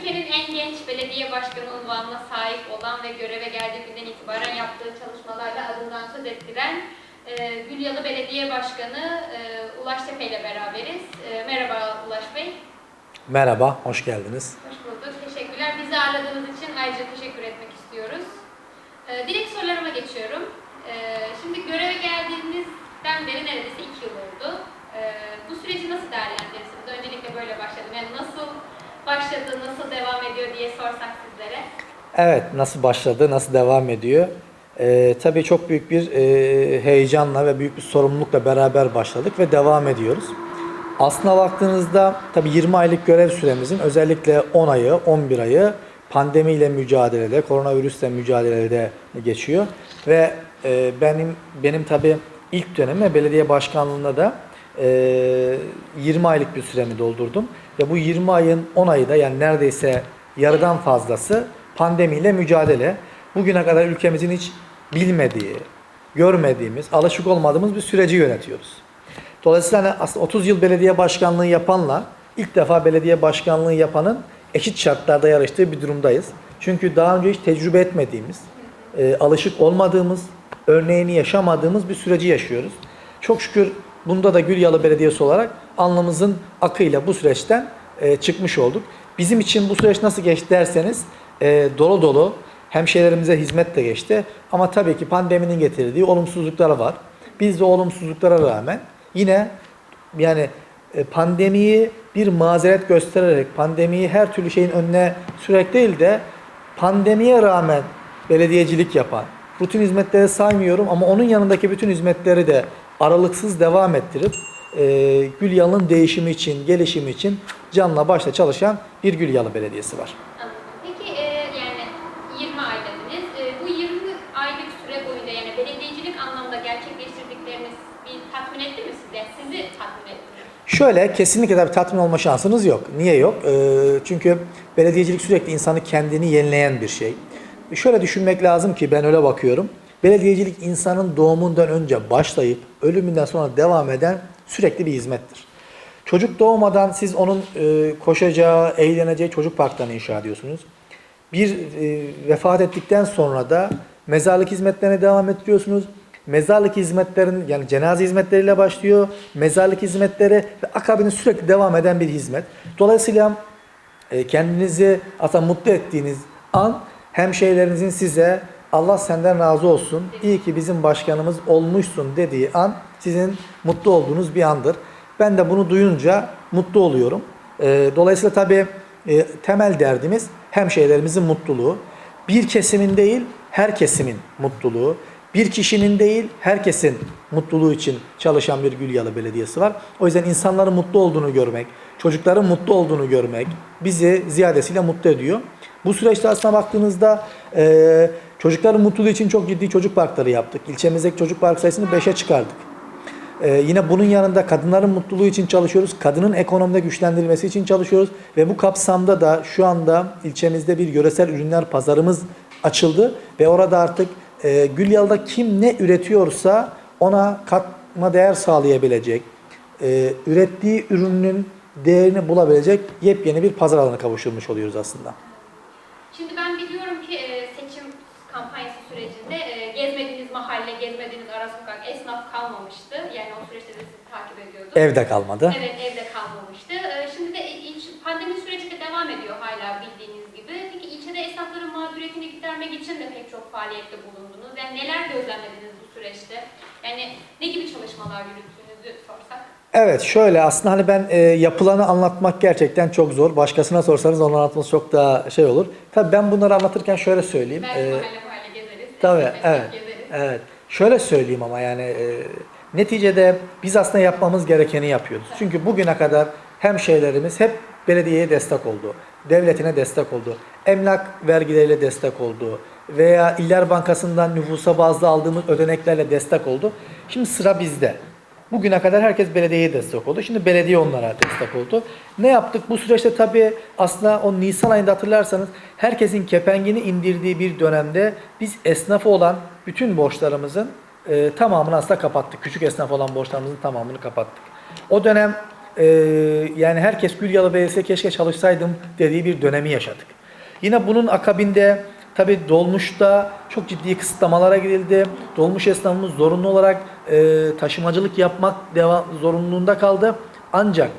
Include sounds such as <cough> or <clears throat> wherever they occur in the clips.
Türkiye'nin en genç belediye başkanı unvanına sahip olan ve göreve geldiği günden itibaren yaptığı çalışmalarla adından söz ettiren e, Gülyalı Belediye Başkanı e, Ulaş Tepe ile beraberiz. E, merhaba Ulaş Bey. Merhaba, hoş geldiniz. Hoş bulduk. Teşekkürler. Bizi ağırladığınız için ayrıca teşekkür etmek istiyoruz. E, direkt sorularıma geçiyorum. E, şimdi göreve geldiğinizden beri neredeyse iki yıl oldu. E, bu süreci nasıl değerlendirirsiniz? Öncelikle böyle başladım. Yani nasıl başladı, nasıl devam ediyor diye sorsak sizlere. Evet, nasıl başladı, nasıl devam ediyor? Ee, tabii çok büyük bir e, heyecanla ve büyük bir sorumlulukla beraber başladık ve devam ediyoruz. Aslına baktığınızda tabii 20 aylık görev süremizin özellikle 10 ayı, 11 ayı pandemiyle mücadelede, koronavirüsle mücadelede geçiyor. Ve e, benim benim tabii ilk dönemi belediye başkanlığında da e, 20 aylık bir süremi doldurdum. Ve bu 20 ayın 10 ayı da yani neredeyse yarıdan fazlası pandemiyle mücadele. Bugüne kadar ülkemizin hiç bilmediği, görmediğimiz, alışık olmadığımız bir süreci yönetiyoruz. Dolayısıyla hani aslında 30 yıl belediye başkanlığı yapanla ilk defa belediye başkanlığı yapanın eşit şartlarda yarıştığı bir durumdayız. Çünkü daha önce hiç tecrübe etmediğimiz, e, alışık olmadığımız, örneğini yaşamadığımız bir süreci yaşıyoruz. Çok şükür bunda da Gülyalı Belediyesi olarak alnımızın akıyla bu süreçten e, çıkmış olduk. Bizim için bu süreç nasıl geçti derseniz e, dolu dolu hemşehrilerimize hizmet de geçti. Ama tabii ki pandeminin getirdiği olumsuzluklar var. Biz de olumsuzluklara rağmen yine yani e, pandemiyi bir mazeret göstererek pandemiyi her türlü şeyin önüne sürerek değil de pandemiye rağmen belediyecilik yapan, rutin hizmetleri saymıyorum ama onun yanındaki bütün hizmetleri de aralıksız devam ettirip e, Gülyalı'nın değişimi için, gelişimi için canla başla çalışan bir Gülyalı Belediyesi var. Peki e, yani 20 ay dediniz. E, bu 20 aylık süre boyunca yani belediyecilik anlamda gerçekleştirdikleriniz bir tatmin etti mi? Yani sizi tatmin etti mi? Şöyle kesinlikle tabii tatmin olma şansınız yok. Niye yok? Ee, çünkü belediyecilik sürekli insanı kendini yenileyen bir şey. Şöyle düşünmek lazım ki ben öyle bakıyorum. Belediyecilik insanın doğumundan önce başlayıp ölümünden sonra devam eden sürekli bir hizmettir. Çocuk doğmadan siz onun e, koşacağı, eğleneceği çocuk parklarını inşa ediyorsunuz. Bir e, vefat ettikten sonra da mezarlık hizmetlerine devam ettiriyorsunuz. Mezarlık hizmetlerin yani cenaze hizmetleriyle başlıyor. Mezarlık hizmetleri ve akabinde sürekli devam eden bir hizmet. Dolayısıyla e, kendinizi aslında mutlu ettiğiniz an hemşehrilerinizin size Allah senden razı olsun, iyi ki bizim başkanımız olmuşsun dediği an sizin mutlu olduğunuz bir andır. Ben de bunu duyunca mutlu oluyorum. E, Dolayısıyla tabii e, temel derdimiz hemşehrilerimizin mutluluğu. Bir kesimin değil, her kesimin mutluluğu. Bir kişinin değil, herkesin mutluluğu için çalışan bir Gülyalı Belediyesi var. O yüzden insanların mutlu olduğunu görmek, çocukların mutlu olduğunu görmek bizi ziyadesiyle mutlu ediyor. Bu süreçte aslına baktığınızda e, çocukların mutluluğu için çok ciddi çocuk parkları yaptık. İlçemizdeki çocuk park sayısını 5'e çıkardık. Ee, yine bunun yanında kadınların mutluluğu için çalışıyoruz. Kadının ekonomide güçlendirilmesi için çalışıyoruz. Ve bu kapsamda da şu anda ilçemizde bir yöresel ürünler pazarımız açıldı. Ve orada artık e, Gülyalı'da kim ne üretiyorsa ona katma değer sağlayabilecek, e, ürettiği ürünün değerini bulabilecek yepyeni bir pazar alanı kavuşturmuş oluyoruz aslında. Şimdi ben biliyorum kampanyası sürecinde e, gezmediğiniz mahalle, gezmediğiniz ara sokak, esnaf kalmamıştı. Yani o süreçte de sizi takip ediyorduk. Evde kalmadı. Evet, evde kalmamıştı. E, şimdi de ilç, pandemi süreci de devam ediyor hala bildiğiniz gibi. Peki ilçede esnafların mağduriyetini gidermek için de pek çok faaliyette bulundunuz. Yani neler gözlemlediniz bu süreçte? Yani ne gibi çalışmalar yürüttüğünüzü sorsak? Evet şöyle aslında hani ben e, yapılanı anlatmak gerçekten çok zor. Başkasına sorsanız onu anlatması çok daha şey olur. Tabii ben bunları anlatırken şöyle söyleyeyim. Belki E. Tabii, evet. Evet. Şöyle söyleyeyim ama yani e, neticede biz aslında yapmamız gerekeni yapıyoruz. Çünkü bugüne kadar hemşehrilerimiz hep belediyeye destek oldu. Devletine destek oldu. Emlak vergileriyle destek oldu. Veya İller Bankası'ndan nüfusa bazlı aldığımız ödeneklerle destek oldu. Şimdi sıra bizde. Bugüne kadar herkes belediyeye destek oldu. Şimdi belediye onlara destek oldu. Ne yaptık? Bu süreçte tabii aslında o Nisan ayında hatırlarsanız herkesin kepengini indirdiği bir dönemde biz esnafı olan bütün borçlarımızın e, tamamını aslında kapattık. Küçük esnaf olan borçlarımızın tamamını kapattık. O dönem e, yani herkes Gülyalı Belediyesi keşke çalışsaydım dediği bir dönemi yaşadık. Yine bunun akabinde tabi dolmuşta çok ciddi kısıtlamalara gidildi. Dolmuş esnafımız zorunlu olarak e, taşımacılık yapmak devam zorunluluğunda kaldı. Ancak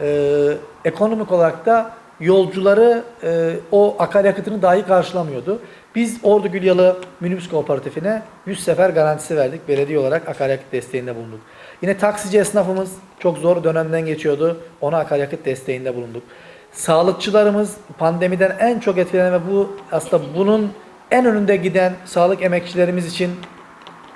e, ekonomik olarak da yolcuları e, o akaryakıtını dahi karşılamıyordu. Biz Ordu Gülyalı Minibüs Kooperatifine 100 sefer garantisi verdik. Belediye olarak akaryakıt desteğinde bulunduk. Yine taksici esnafımız çok zor dönemden geçiyordu. Ona akaryakıt desteğinde bulunduk. Sağlıkçılarımız pandemiden en çok etkilenen ve bu aslında bunun en önünde giden sağlık emekçilerimiz için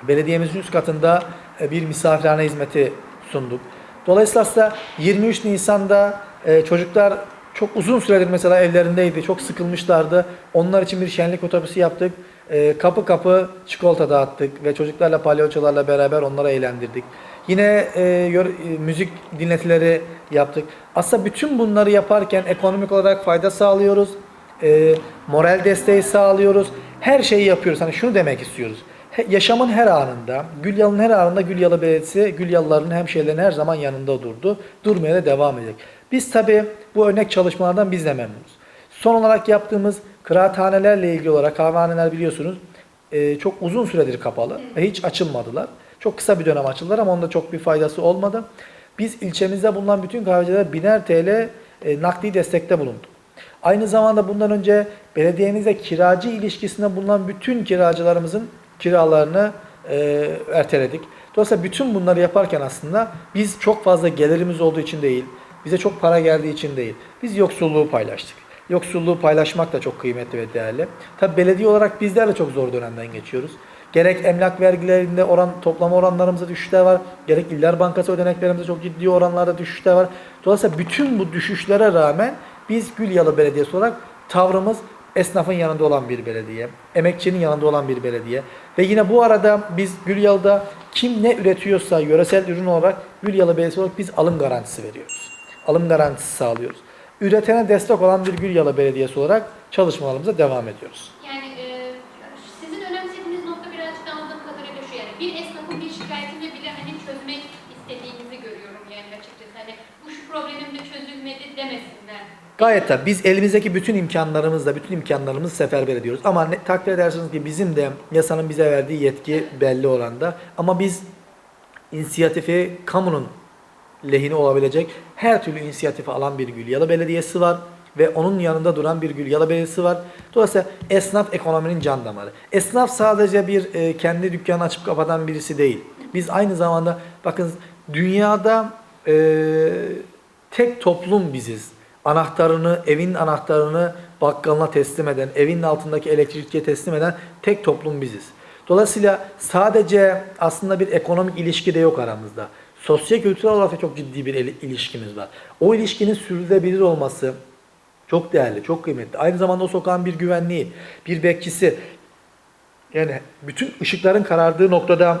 belediyemizin üst katında e, bir misafirhane hizmeti sunduk. Dolayısıyla aslında 23 Nisan'da e, çocuklar çok uzun süredir mesela evlerindeydi, çok sıkılmışlardı. Onlar için bir şenlik otobüsü yaptık. E, Kapı kapı çikolata dağıttık ve çocuklarla palyaçolarla beraber onları eğlendirdik. Yine e, e, müzik dinletileri yaptık. Aslında bütün bunları yaparken ekonomik olarak fayda sağlıyoruz. E, moral desteği sağlıyoruz. Her şeyi yapıyoruz. Hani şunu demek istiyoruz. He- yaşamın her anında, Gülyalı'nın her anında Gülyalı Belediyesi, Gülyalıların hemşehrilerin her zaman yanında durdu. Durmaya da devam edecek. Biz tabii bu örnek çalışmalardan biz de memnunuz. Son olarak yaptığımız kıraathanelerle ilgili olarak kahvehaneler biliyorsunuz e, çok uzun süredir kapalı hiç açılmadılar. Çok kısa bir dönem açıldılar ama onda çok bir faydası olmadı. Biz ilçemizde bulunan bütün kahvecilere biner TL e, nakdi destekte bulunduk. Aynı zamanda bundan önce belediyemizde kiracı ilişkisinde bulunan bütün kiracılarımızın kiralarını e, erteledik. Dolayısıyla bütün bunları yaparken aslında biz çok fazla gelirimiz olduğu için değil, bize çok para geldiği için değil, biz yoksulluğu paylaştık. Yoksulluğu paylaşmak da çok kıymetli ve değerli. Tabi belediye olarak bizler de çok zor dönemden geçiyoruz. Gerek emlak vergilerinde oran toplama oranlarımızda düşüşler var. Gerek İller Bankası ödeneklerimizde çok ciddi oranlarda düşüşler var. Dolayısıyla bütün bu düşüşlere rağmen biz Gülyalı Belediyesi olarak tavrımız esnafın yanında olan bir belediye, emekçinin yanında olan bir belediye ve yine bu arada biz Gülyalı'da kim ne üretiyorsa yöresel ürün olarak Gülyalı Belediyesi olarak biz alım garantisi veriyoruz. Alım garantisi sağlıyoruz. Üretene destek olan bir Gülyalı Belediyesi olarak çalışmalarımıza devam ediyoruz. Yani bir esnafın bir şikayetini bile hani çözmek istediğinizi görüyorum yani açıkçası. Hani bu şu problemim de çözülmedi demesinler. Gayet tabii. Biz elimizdeki bütün imkanlarımızla, bütün imkanlarımızı seferber ediyoruz. Ama ne, takdir edersiniz ki bizim de yasanın bize verdiği yetki belli oranda. Ama biz inisiyatifi kamunun lehine olabilecek her türlü inisiyatifi alan bir Gülyalı Belediyesi var ve onun yanında duran bir Gülyalı Belediyesi var. Dolayısıyla esnaf ekonominin can damarı. Esnaf sadece bir e, kendi dükkanı açıp kapatan birisi değil. Biz aynı zamanda bakın dünyada e, tek toplum biziz. Anahtarını, evin anahtarını bakkalına teslim eden, evin altındaki elektrikçiye teslim eden tek toplum biziz. Dolayısıyla sadece aslında bir ekonomik ilişki de yok aramızda. Sosyo kültürel olarak çok ciddi bir il- ilişkimiz var. O ilişkinin sürdürülebilir olması çok değerli, çok kıymetli. Aynı zamanda o sokağın bir güvenliği, bir bekçisi. Yani bütün ışıkların karardığı noktada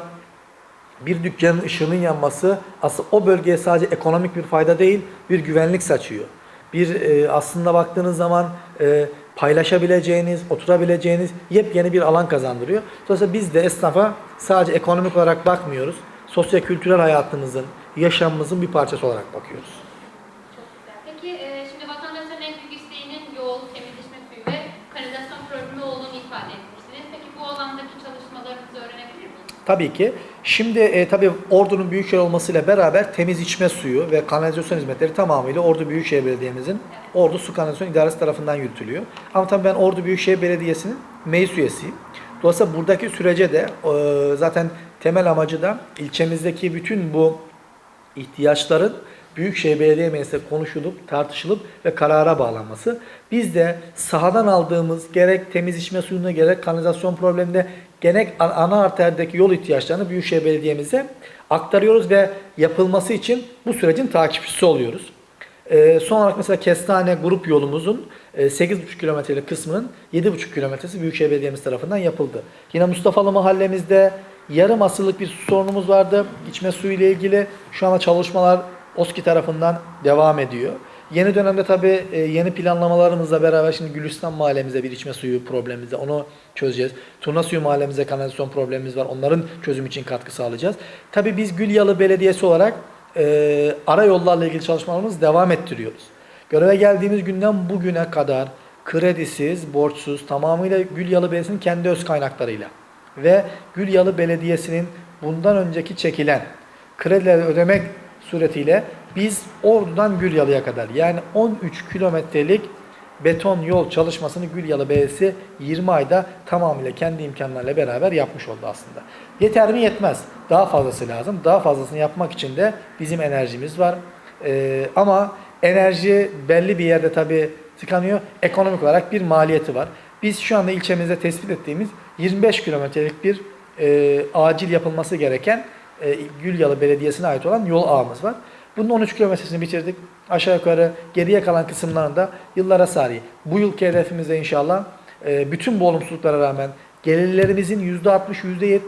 bir dükkanın ışığının yanması aslında o bölgeye sadece ekonomik bir fayda değil, bir güvenlik saçıyor. Bir e, aslında baktığınız zaman e, paylaşabileceğiniz, oturabileceğiniz yepyeni bir alan kazandırıyor. Dolayısıyla biz de esnafa sadece ekonomik olarak bakmıyoruz. Sosyo-kültürel hayatımızın, yaşamımızın bir parçası olarak bakıyoruz. Çok güzel. Peki e, şimdi vatandaşların en büyük isteğinin yol, temizleşme suyu ve kanalizasyon problemi olduğunu ifade etmişsiniz. Peki bu alandaki çalışmalarınızı öğrenebilir miyiz? Tabii ki. Şimdi e, tabii Ordu'nun büyükşehir olmasıyla beraber temiz içme suyu ve kanalizasyon hizmetleri tamamıyla Ordu Büyükşehir Belediye'mizin Ordu Su Kanalizasyon İdaresi tarafından yürütülüyor. Ama tabii ben Ordu Büyükşehir Belediyesi'nin meclis üyesiyim. Dolayısıyla buradaki sürece de e, zaten temel amacı da ilçemizdeki bütün bu ihtiyaçların Büyükşehir Belediye Meclisi'nde konuşulup, tartışılıp ve karara bağlanması. Biz de sahadan aldığımız gerek temiz içme suyuna gerek kanalizasyon probleminde gerek a- ana arterdeki yol ihtiyaçlarını Büyükşehir Belediye'mize aktarıyoruz ve yapılması için bu sürecin takipçisi oluyoruz. Ee, son olarak mesela Kestane grup yolumuzun e, 8,5 kilometrelik kısmının 7,5 kilometresi Büyükşehir Belediye'miz tarafından yapıldı. Yine Mustafalı mahallemizde yarım asırlık bir su sorunumuz vardı. İçme suyu ile ilgili şu anda çalışmalar OSKİ tarafından devam ediyor. Yeni dönemde tabii e, yeni planlamalarımızla beraber şimdi Gülistan mahallemizde bir içme suyu problemimiz var. Onu çözeceğiz. Turna suyu mahallemizde kanalizasyon problemimiz var. Onların çözüm için katkı sağlayacağız. Tabii biz Gülyalı Belediyesi olarak e, ara yollarla ilgili çalışmalarımızı devam ettiriyoruz. Göreve geldiğimiz günden bugüne kadar kredisiz, borçsuz, tamamıyla Gülyalı Belediyesi'nin kendi öz kaynaklarıyla ve Gülyalı Belediyesi'nin bundan önceki çekilen kredileri ödemek suretiyle biz Ordu'dan Gülyalı'ya kadar yani 13 kilometrelik beton yol çalışmasını Gülyalı Belediyesi 20 ayda tamamıyla kendi imkanlarıyla beraber yapmış oldu aslında. Yeter mi? Yetmez. Daha fazlası lazım. Daha fazlasını yapmak için de bizim enerjimiz var. Ee, ama enerji belli bir yerde tabii tıkanıyor. Ekonomik olarak bir maliyeti var. Biz şu anda ilçemizde tespit ettiğimiz 25 kilometrelik bir e, acil yapılması gereken e, Gülyalı Belediyesi'ne ait olan yol ağımız var. Bunun 13 kilometresini bitirdik. Aşağı yukarı geriye kalan kısımlarını da yıllara sari. Bu yılki hedefimizde inşallah e, bütün bu olumsuzluklara rağmen gelirlerimizin %60,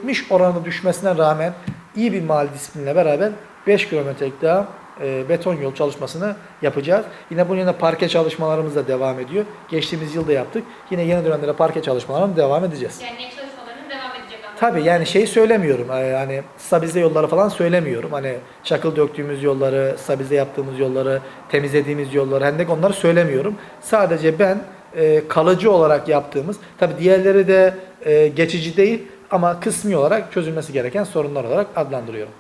%70 oranı düşmesine rağmen iyi bir mali disiplinle beraber 5 kilometrelik daha e, beton yol çalışmasını yapacağız. Yine bunun yanında parke çalışmalarımız da devam ediyor. Geçtiğimiz yılda yaptık. Yine yeni dönemlere parke çalışmalarına devam edeceğiz. Yani net çalışmalarının devam edecek anlamda. Tabii yani şey söylemiyorum. e, Yani stabilize yolları falan söylemiyorum. Hani çakıl döktüğümüz yolları, stabilize yaptığımız yolları, temizlediğimiz yolları, hendek onları söylemiyorum. Sadece ben e, kalıcı olarak yaptığımız, tabii diğerleri de e, geçici değil ama kısmi olarak çözülmesi gereken sorunlar olarak adlandırıyorum.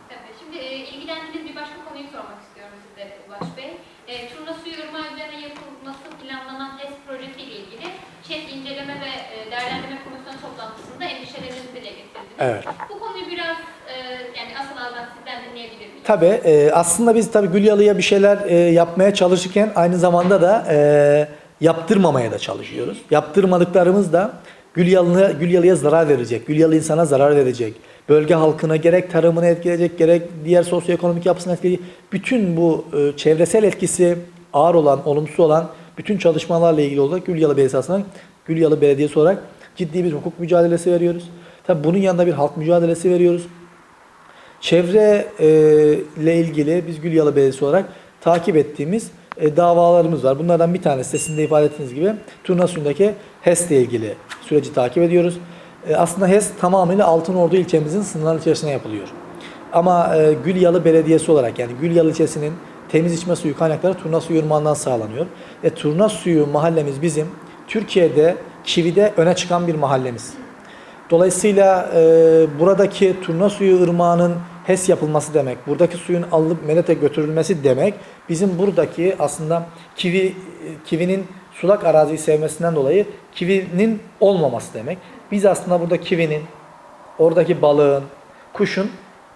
Evet. Bu konuyu biraz e, yani asıl ağızdan sizden dinleyebilir miyiz? Tabii e, aslında biz tabii Gülyalı'ya bir şeyler e, yapmaya çalışırken aynı zamanda da e, yaptırmamaya da çalışıyoruz. Yaptırmadıklarımız da Gülyalı'ya Gülyalı'ya zarar verecek, Gülyalı insana zarar verecek. Bölge halkına gerek tarımını etkileyecek, gerek diğer sosyoekonomik yapısını etkileyecek. Bütün bu e, çevresel etkisi ağır olan, olumsuz olan bütün çalışmalarla ilgili olarak Gülyalı Belediyesi adına Gülyalı Belediyesi olarak ciddi bir hukuk mücadelesi veriyoruz. Tabii bunun yanında bir halk mücadelesi veriyoruz. Çevre e, ile ilgili biz Gülyalı Belediyesi olarak takip ettiğimiz e, davalarımız var. Bunlardan bir tanesi de sizin de ifade ettiğiniz gibi Turna suyundaki HES ile ilgili süreci takip ediyoruz. E, aslında HES tamamıyla Altınordu ilçemizin sınırları içerisinde yapılıyor. Ama e, Gülyalı Belediyesi olarak yani Gülyalı ilçesinin temiz içme suyu kaynakları Turna suyu ırmağından sağlanıyor. Ve Turna suyu mahallemiz bizim Türkiye'de Çivi'de öne çıkan bir mahallemiz. Dolayısıyla e, buradaki turna suyu ırmağının HES yapılması demek, buradaki suyun alınıp Melet'e götürülmesi demek, bizim buradaki aslında kivi kivinin sulak araziyi sevmesinden dolayı kivinin olmaması demek. Biz aslında burada kivinin, oradaki balığın, kuşun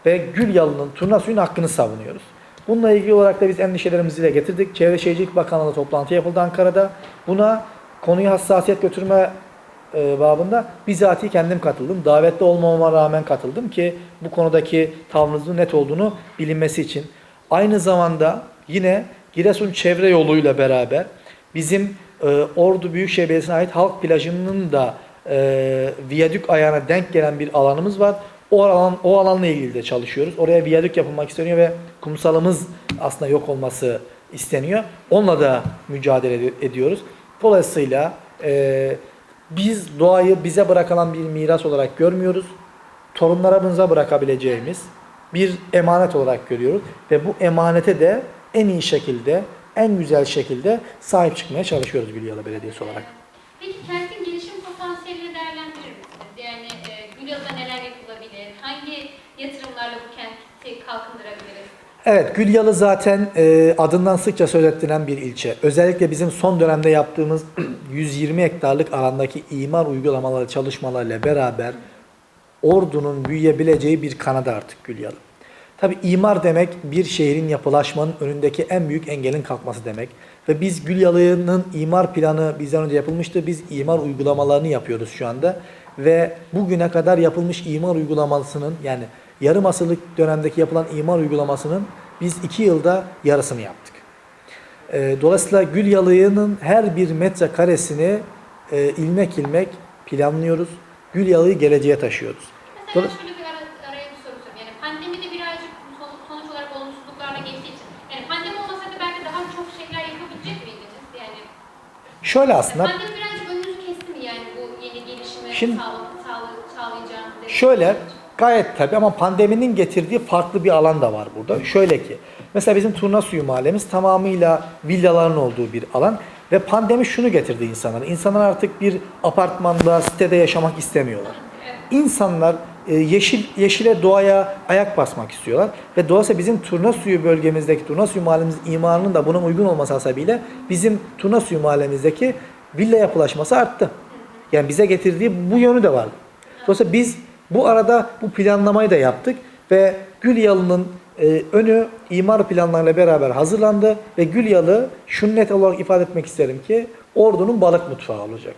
ve gül yalının turna suyun hakkını savunuyoruz. Bununla ilgili olarak da biz endişelerimizi dile getirdik. Çevre Şehircilik Bakanlığı'nda toplantı yapıldı Ankara'da. Buna konuyu hassasiyet götürme e, babında bizatihi kendim katıldım. Davetli olmamama rağmen katıldım ki bu konudaki tavrınızın net olduğunu bilinmesi için. Aynı zamanda yine Giresun çevre yoluyla beraber bizim e, Ordu Büyükşehir Belediyesi'ne ait halk plajının da e, viyadük ayağına denk gelen bir alanımız var. O alan o alanla ilgili de çalışıyoruz. Oraya viyadük yapılmak isteniyor ve kumsalımız aslında yok olması isteniyor. Onunla da mücadele ed- ediyoruz. Dolayısıyla e, biz doğayı bize bırakılan bir miras olarak görmüyoruz. Torunlarımıza bırakabileceğimiz bir emanet olarak görüyoruz. Ve bu emanete de en iyi şekilde, en güzel şekilde sahip çıkmaya çalışıyoruz Gülyalı Belediyesi olarak. Peki kentin gelişim potansiyelini değerlendirir misiniz? Yani e, Gülyalı'da neler yapılabilir? Hangi yatırımlarla bu kenti kalkındırabiliriz? Evet, Gülyalı zaten e, adından sıkça söz ettiren bir ilçe. Özellikle bizim son dönemde yaptığımız <clears throat> 120 hektarlık alandaki imar uygulamaları çalışmalarıyla beraber Ordu'nun büyüyebileceği bir kanadı artık Gülyalı. Tabi imar demek bir şehrin yapılaşmanın önündeki en büyük engelin kalkması demek. Ve biz Gülyalı'nın imar planı bizden önce yapılmıştı. Biz imar uygulamalarını yapıyoruz şu anda. Ve bugüne kadar yapılmış imar uygulamasının yani yarım asırlık dönemdeki yapılan imar uygulamasının biz iki yılda yarısını yaptık. E, Dolayısıyla Gülyalı'nın her bir metrekaresini e, ilmek ilmek planlıyoruz. Gülyalı'yı geleceğe taşıyoruz. Mesela Dola- şöyle bir ara, araya bir soru sorayım. Yani pandemi de birazcık son- sonuç olarak olumsuzluklarla geçtiği için. Yani pandemi olmasaydı belki daha çok şeyler yapabilecek miydiniz? Yani Şöyle aslında pandemi birazcık önünüzü kesti mi yani bu yeni gelişimi Şimdi- sağla, sağla, sağlayacağınız? Şöyle Gayet tabii ama pandeminin getirdiği farklı bir alan da var burada. Şöyle ki, mesela bizim Turna Suyu mahallemiz tamamıyla villaların olduğu bir alan ve pandemi şunu getirdi insanlara. İnsanlar artık bir apartmanda, sitede yaşamak istemiyorlar. İnsanlar e, yeşil yeşile doğaya ayak basmak istiyorlar ve dolayısıyla bizim Turna Suyu bölgemizdeki Turna Suyu mahallemiz imarının da buna uygun olması hasebiyle bizim Turna Suyu mahallemizdeki villa yapılaşması arttı. Yani bize getirdiği bu yönü de vardı. Dolayısıyla biz bu arada bu planlamayı da yaptık ve Gülyalı'nın e, önü imar planlarıyla beraber hazırlandı ve Gülyalı şunu net olarak ifade etmek isterim ki Ordu'nun balık mutfağı olacak.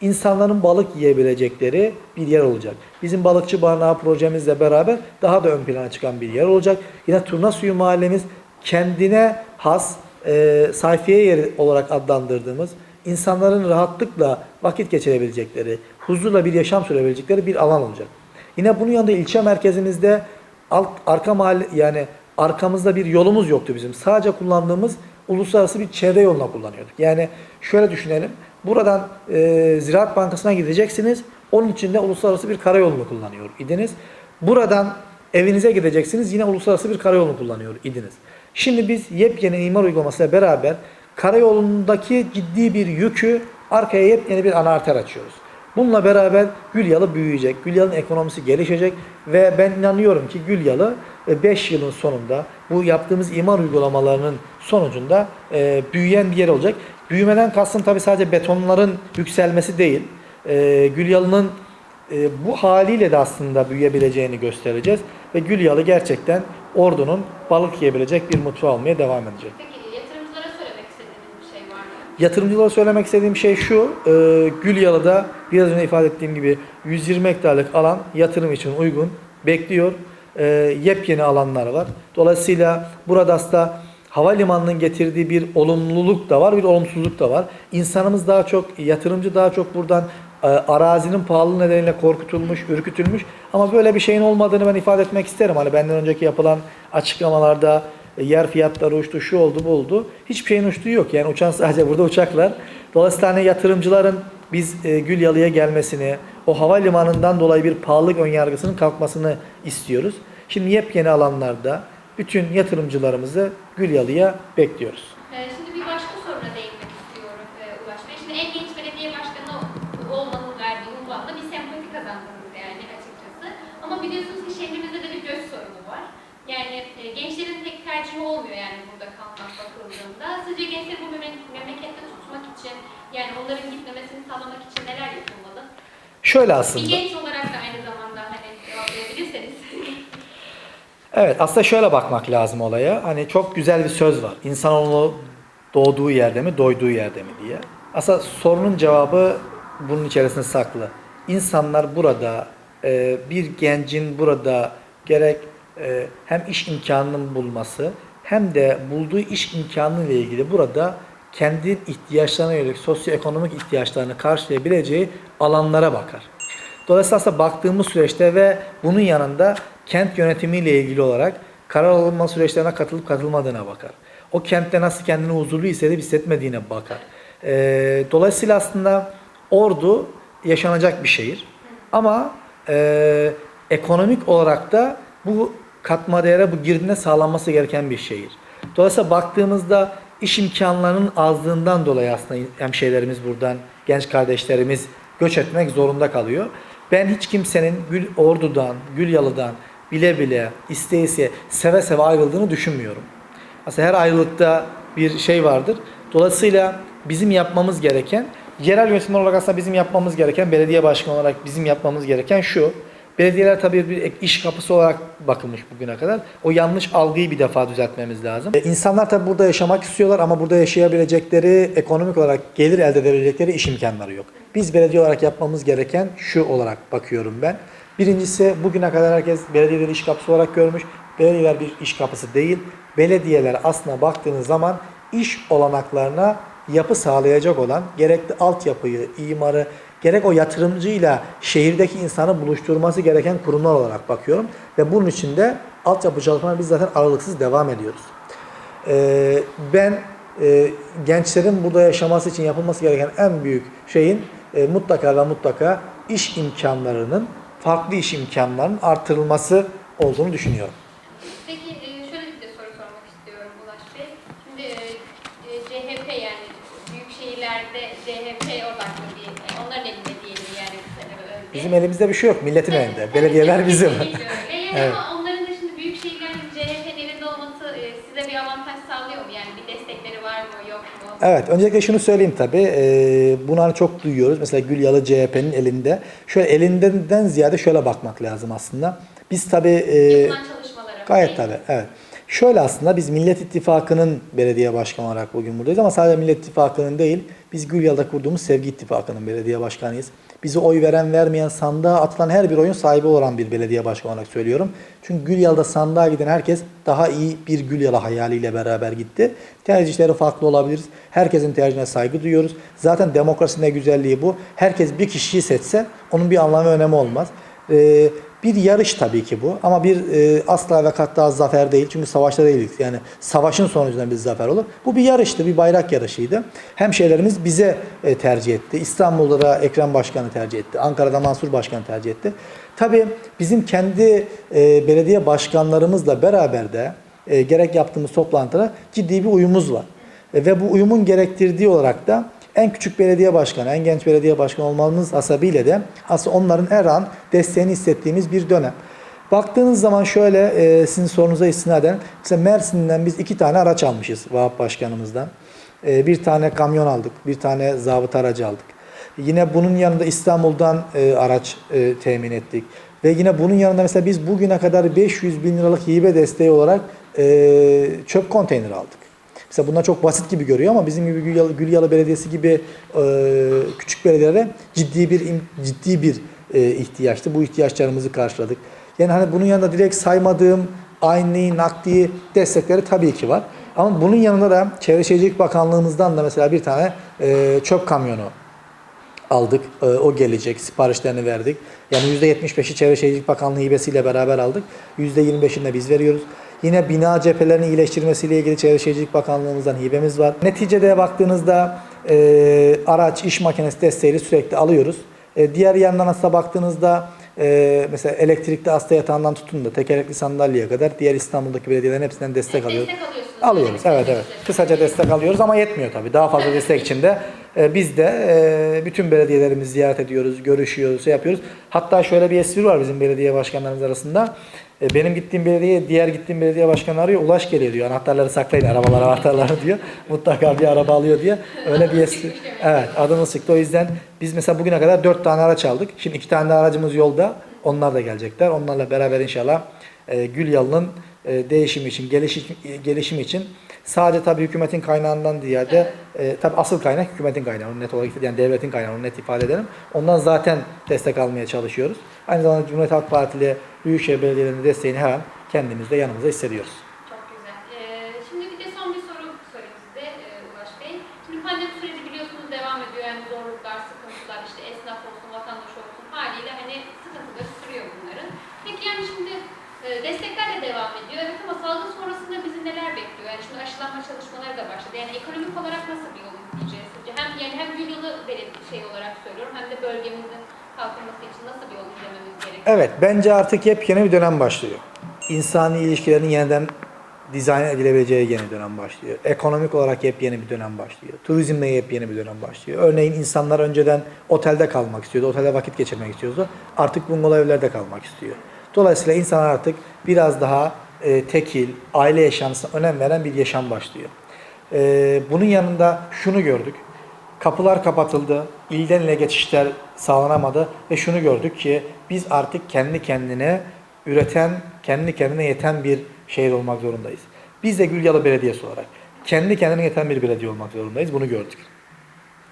İnsanların balık yiyebilecekleri bir yer olacak. Bizim balıkçı barınağı projemizle beraber daha da ön plana çıkan bir yer olacak. Yine Turna Suyu mahallemiz kendine has e, sayfiye yeri olarak adlandırdığımız insanların rahatlıkla vakit geçirebilecekleri, huzurla bir yaşam sürebilecekleri bir alan olacak. Yine bunun yanında ilçe merkezimizde alt, arka mahalle yani arkamızda bir yolumuz yoktu bizim. Sadece kullandığımız uluslararası bir çevre yoluna kullanıyorduk. Yani şöyle düşünelim. Buradan e, Ziraat Bankası'na gideceksiniz. Onun için de uluslararası bir karayolunu kullanıyor idiniz. Buradan evinize gideceksiniz. Yine uluslararası bir karayolunu kullanıyor idiniz. Şimdi biz yepyeni imar uygulamasıyla beraber karayolundaki ciddi bir yükü arkaya yepyeni bir ana arter açıyoruz. Bununla beraber Gülyalı büyüyecek, Gülyalı'nın ekonomisi gelişecek ve ben inanıyorum ki Gülyalı 5 yılın sonunda bu yaptığımız imar uygulamalarının sonucunda e, büyüyen bir yer olacak. Büyümeden kastım tabii sadece betonların yükselmesi değil. E, Gülyalı'nın e, bu haliyle de aslında büyüyebileceğini göstereceğiz ve Gülyalı gerçekten Ordu'nun balık yiyebilecek bir mutfağı olmaya devam edecek. Peki yatırımcılara söylemek istediğiniz bir şey var mı? Yatırımcılara söylemek istediğim şey şu, e, Gülyalı'da biraz önce ifade ettiğim gibi 120 hektarlık alan yatırım için uygun, bekliyor. E, yepyeni alanlar var. Dolayısıyla burada aslında havalimanının getirdiği bir olumluluk da var, bir olumsuzluk da var. İnsanımız daha çok, yatırımcı daha çok buradan e, arazinin pahalı nedeniyle korkutulmuş, ürkütülmüş. Ama böyle bir şeyin olmadığını ben ifade etmek isterim. Hani benden önceki yapılan açıklamalarda yer fiyatları uçtu, şu oldu, bu oldu. Hiçbir şeyin uçtuğu yok. Yani uçan sadece burada uçaklar. Dolayısıyla hani yatırımcıların biz e, Gülyalı'ya gelmesini, o havalimanından dolayı bir pahalılık önyargısının kalkmasını istiyoruz. Şimdi yepyeni alanlarda bütün yatırımcılarımızı Gülyalı'ya bekliyoruz. Ee, şimdi bir başka soruna değinmek istiyorum e, Ulaş Bey. Şimdi en genç belediye başkanı olmanın verdiği unvanla bir sempati kazandınız yani açıkçası. Ama biliyorsunuz ki şehrimizde de bir göç sorunu var. Yani e, gençlerin pek tercihi olmuyor yani burada kalmak bakıldığında. Sizce gençleri bu memle- memlekette tutmak için yani onların gitmemesini sağlamak için neler yapılmalı? Şöyle Bir aslında. genç olarak da aynı zamanda hani cevaplayabilirseniz. <laughs> Evet aslında şöyle bakmak lazım olaya. Hani çok güzel bir söz var. İnsanoğlu doğduğu yerde mi, doyduğu yerde mi diye. Aslında sorunun cevabı bunun içerisinde saklı. İnsanlar burada e, bir gencin burada gerek e, hem iş imkanının bulması hem de bulduğu iş imkanı ile ilgili burada kendi ihtiyaçlarına yönelik sosyoekonomik ihtiyaçlarını karşılayabileceği alanlara bakar. Dolayısıyla aslında baktığımız süreçte ve bunun yanında kent yönetimiyle ilgili olarak karar alınma süreçlerine katılıp katılmadığına bakar. O kentte nasıl kendini huzurlu hissedip hissetmediğine bakar. Ee, dolayısıyla aslında Ordu yaşanacak bir şehir. Ama e, ekonomik olarak da bu katma değere, bu girdine sağlanması gereken bir şehir. Dolayısıyla baktığımızda iş imkanlarının azlığından dolayı aslında hemşehrilerimiz buradan, genç kardeşlerimiz göç etmek zorunda kalıyor. Ben hiç kimsenin Gül Ordu'dan, Gülyalı'dan bile bile, isteye seve seve ayrıldığını düşünmüyorum. Aslında her ayrılıkta bir şey vardır. Dolayısıyla bizim yapmamız gereken, yerel yönetimler olarak aslında bizim yapmamız gereken, belediye başkanı olarak bizim yapmamız gereken şu. Belediyeler tabii bir iş kapısı olarak bakılmış bugüne kadar. O yanlış algıyı bir defa düzeltmemiz lazım. E, İnsanlar tabii burada yaşamak istiyorlar ama burada yaşayabilecekleri, ekonomik olarak gelir elde edebilecekleri iş imkanları yok. Biz belediye olarak yapmamız gereken şu olarak bakıyorum ben. Birincisi bugüne kadar herkes belediyeleri iş kapısı olarak görmüş. Belediyeler bir iş kapısı değil. Belediyeler aslına baktığınız zaman iş olanaklarına yapı sağlayacak olan gerekli altyapıyı, imarı, gerek o yatırımcıyla şehirdeki insanı buluşturması gereken kurumlar olarak bakıyorum. Ve bunun için de altyapı çalışmalarına biz zaten aralıksız devam ediyoruz. Ee, ben e, gençlerin burada yaşaması için yapılması gereken en büyük şeyin e, mutlaka ve mutlaka iş imkanlarının farklı iş imkanlarının artırılması olduğunu düşünüyorum. Peki e, şöyle bir de soru sormak istiyorum Ulaş Bey. Şimdi e, e, CHP yani büyük şehirlerde CHP odaklı bir, e, onların elinde diyelim yani bir sene önce. Bizim elimizde bir şey yok. Milletin elinde. Belediyeler bizim. <laughs> Evet. Ama onların da şimdi büyük şehirlerin CHP'nin elinde olması e, size bir avantaj sağlıyor mu? Yani bir destekleri var mı yok mu? Evet, öncelikle şunu söyleyeyim tabii. Ee, bunu hani çok duyuyoruz. Mesela Gülyalı CHP'nin elinde. Şöyle elinden ziyade şöyle bakmak lazım aslında. Biz tabii... e. Gayet tabii, evet. Şöyle aslında biz Millet İttifakı'nın belediye başkanı olarak bugün buradayız ama sadece Millet İttifakı'nın değil, biz Gülyal'da kurduğumuz Sevgi İttifakı'nın belediye başkanıyız. Bize oy veren vermeyen sandığa atılan her bir oyun sahibi olan bir belediye başkanı olarak söylüyorum. Çünkü Gülyal'da sandığa giden herkes daha iyi bir Gülyal'a hayaliyle beraber gitti. Tercihleri farklı olabilir. Herkesin tercihine saygı duyuyoruz. Zaten demokrasinin güzelliği bu. Herkes bir kişiyi seçse onun bir anlamı önemi olmaz. Ee, bir yarış tabii ki bu ama bir e, asla ve katta zafer değil çünkü savaşta değiliz. Yani savaşın sonucunda bir zafer olur. Bu bir yarıştı, bir bayrak yarışıydı. Hemşehrilerimiz bize e, tercih etti. İstanbul'da da Ekrem Başkanı tercih etti. Ankara'da Mansur Başkanı tercih etti. Tabii bizim kendi e, belediye başkanlarımızla beraber de e, gerek yaptığımız toplantıda ciddi bir uyumumuz var. E, ve bu uyumun gerektirdiği olarak da en küçük belediye başkanı, en genç belediye başkanı olmamız hasebiyle de aslında onların her an desteğini hissettiğimiz bir dönem. Baktığınız zaman şöyle e, sizin sorunuza istinaden mesela Mersin'den biz iki tane araç almışız Vahap Başkanımızdan. E, bir tane kamyon aldık, bir tane zabıta aracı aldık. Yine bunun yanında İstanbul'dan e, araç e, temin ettik. Ve yine bunun yanında mesela biz bugüne kadar 500 bin liralık hibe desteği olarak e, çöp konteyneri aldık. Mesela bunlar çok basit gibi görüyor ama bizim gibi Gülyalı, Belediyesi gibi e, küçük belediyelere ciddi bir ciddi bir e, ihtiyaçtı. Bu ihtiyaçlarımızı karşıladık. Yani hani bunun yanında direkt saymadığım aynı nakdi destekleri tabii ki var. Ama bunun yanında da Çevre Şehircilik Bakanlığımızdan da mesela bir tane e, çöp kamyonu aldık. Ee, o gelecek. Siparişlerini verdik. Yani %75'i Çevre Şehircilik Bakanlığı hibesiyle beraber aldık. %25'ini de biz veriyoruz. Yine bina cephelerinin iyileştirmesiyle ilgili Çevre Şehircilik Bakanlığımızdan hibemiz var. Neticede baktığınızda e, araç, iş makinesi desteğiyle sürekli alıyoruz. E, diğer yandan aslında baktığınızda e, mesela elektrikli hasta yatağından tutun da tekerlekli sandalyeye kadar diğer İstanbul'daki belediyelerin hepsinden destek alıyoruz. Destek alıyorsunuz. Alıyoruz evet evet. Kısaca destek alıyoruz ama yetmiyor tabii. Daha fazla destek için de biz de e, bütün belediyelerimizi ziyaret ediyoruz, görüşüyoruz, şey yapıyoruz. Hatta şöyle bir espri var bizim belediye başkanlarımız arasında. E, benim gittiğim belediye, diğer gittiğim belediye başkanı arıyor. Ulaş geliyor diyor. Anahtarları saklayın, arabalar anahtarları <laughs> diyor. Mutlaka bir araba alıyor diye. Öyle bir espri. Evet, adımız çıktı. O yüzden biz mesela bugüne kadar dört tane araç aldık. Şimdi iki tane de aracımız yolda. Onlar da gelecekler. Onlarla beraber inşallah e, Gülyalı'nın e, değişimi için, gelişim, gelişim için sadece tabii hükümetin kaynağından ziyade e, tabii asıl kaynak hükümetin kaynağı. Onu net olarak yani devletin kaynağı. Onu net ifade edelim. Ondan zaten destek almaya çalışıyoruz. Aynı zamanda Cumhuriyet Halk Partili Büyükşehir Belediyelerinin desteğini her an kendimizde yanımızda hissediyoruz. Çok güzel. Ee, şimdi bir de son bir soru sorayım size e, Ulaş Bey. Şimdi pandemi süreci biliyorsunuz devam ediyor. Yani zorluklar, sıkıntılar, işte esnaf olsun, vatandaş olsun haliyle hani sıkıntıları sürüyor bunların. Peki yani şimdi e, destekler de devam ediyor. Evet ama salgın sonrasında bizi neler bekliyor? Aşılanma çalışmaları da başladı. Yani ekonomik olarak nasıl bir yol izleyeceğiz? Hem yani hem Gülyalı belediye şey olarak söylüyorum hem de bölgemizin kalkınması için nasıl bir yol izlememiz gerekiyor? Evet, bence artık yepyeni bir dönem başlıyor. İnsani ilişkilerin yeniden dizayn edilebileceği yeni dönem başlıyor. Ekonomik olarak yepyeni bir dönem başlıyor. Turizmle yepyeni bir dönem başlıyor. Örneğin insanlar önceden otelde kalmak istiyordu, otelde vakit geçirmek istiyordu. Artık bungalov evlerde kalmak istiyor. Dolayısıyla insanlar artık biraz daha e, tekil, aile yaşantısına önem veren bir yaşam başlıyor. E, bunun yanında şunu gördük. Kapılar kapatıldı, ilden ile geçişler sağlanamadı ve şunu gördük ki biz artık kendi kendine üreten, kendi kendine yeten bir şehir olmak zorundayız. Biz de Gülyalı Belediyesi olarak kendi kendine yeten bir belediye olmak zorundayız. Bunu gördük.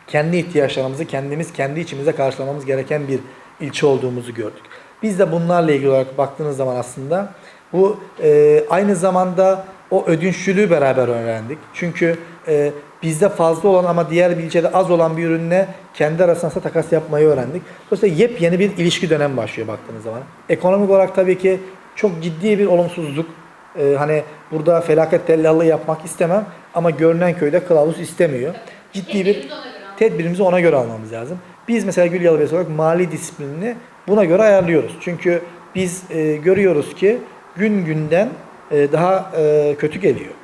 Kendi ihtiyaçlarımızı kendimiz kendi içimize karşılamamız gereken bir ilçe olduğumuzu gördük. Biz de bunlarla ilgili olarak baktığınız zaman aslında bu e, aynı zamanda o ödünçlülüğü beraber öğrendik. Çünkü e, bizde fazla olan ama diğer bir ilçede az olan bir ürünle kendi arasında takas yapmayı öğrendik. Dolayısıyla yepyeni bir ilişki dönemi başlıyor baktığınız zaman. Ekonomik olarak tabii ki çok ciddi bir olumsuzluk. E, hani burada felaket tellallığı yapmak istemem ama görünen köyde kılavuz istemiyor. Ciddi bir Tedbirimizi ona göre almamız lazım. Biz mesela Gülyalı Belediyesi olarak mali disiplinini buna göre ayarlıyoruz. Çünkü biz e, görüyoruz ki gün günden e, daha e, kötü geliyor.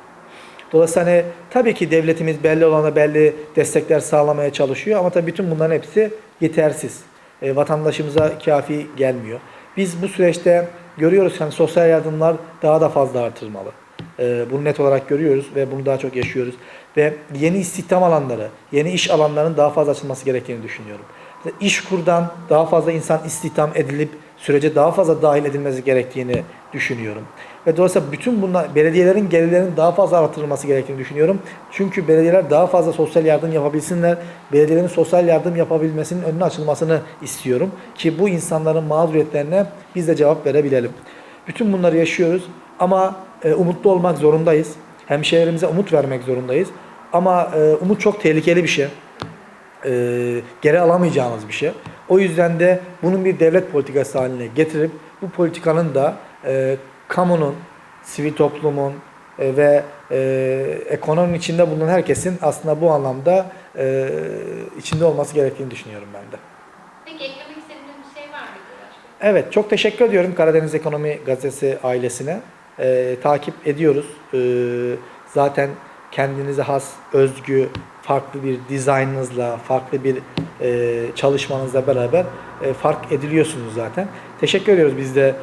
Dolayısıyla hani tabii ki devletimiz belli olana belli destekler sağlamaya çalışıyor ama tabii bütün bunların hepsi yetersiz. E, vatandaşımıza kafi gelmiyor. Biz bu süreçte görüyoruz hani sosyal yardımlar daha da fazla artırılmalı. E, bunu net olarak görüyoruz ve bunu daha çok yaşıyoruz. Ve yeni istihdam alanları, yeni iş alanlarının daha fazla açılması gerektiğini düşünüyorum. İş kurdan daha fazla insan istihdam edilip sürece daha fazla dahil edilmesi gerektiğini düşünüyorum. Ve dolayısıyla bütün bunlar belediyelerin gelirlerinin daha fazla artırılması gerektiğini düşünüyorum. Çünkü belediyeler daha fazla sosyal yardım yapabilsinler. Belediyelerin sosyal yardım yapabilmesinin önüne açılmasını istiyorum. Ki bu insanların mağduriyetlerine biz de cevap verebilelim. Bütün bunları yaşıyoruz ama e, umutlu olmak zorundayız. Hemşehrilerimize umut vermek zorundayız. Ama e, umut çok tehlikeli bir şey e, geri alamayacağımız bir şey. O yüzden de bunun bir devlet politikası haline getirip bu politikanın da e, kamunun, sivil toplumun e, ve e, ekonominin içinde bulunan herkesin aslında bu anlamda e, içinde olması gerektiğini düşünüyorum ben de. Peki eklemek istediğiniz bir şey var başka? Evet, çok teşekkür ediyorum Karadeniz Ekonomi Gazetesi ailesine. Ee, takip ediyoruz. Ee, zaten kendinize has, özgü, farklı bir dizaynınızla, farklı bir e, çalışmanızla beraber e, fark ediliyorsunuz zaten. Teşekkür ediyoruz biz de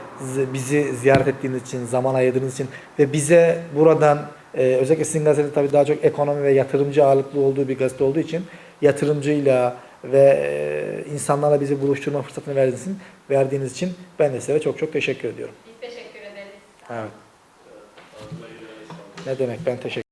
bizi ziyaret ettiğiniz için, zaman ayırdığınız için ve bize buradan e, özellikle sizin gazete tabii daha çok ekonomi ve yatırımcı ağırlıklı olduğu bir gazete olduğu için yatırımcıyla ve e, insanlarla bizi buluşturma fırsatını verdiğiniz için, verdiğiniz için ben de size çok çok teşekkür ediyorum. Biz teşekkür ederiz. Evet. Ne demek ben teşekkür